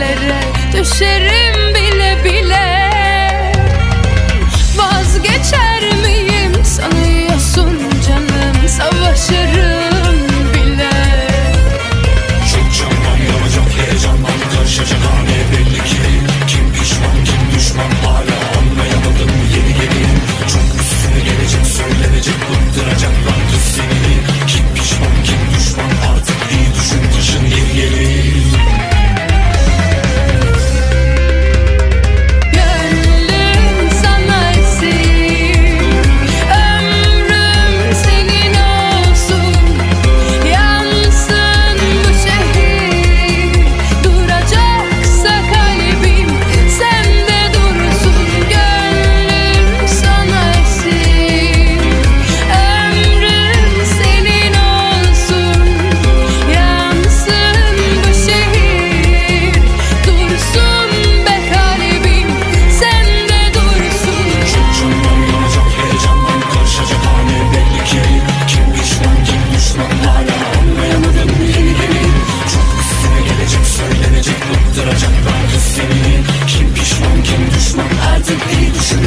yerlere düşerim. Bütün iyi düşün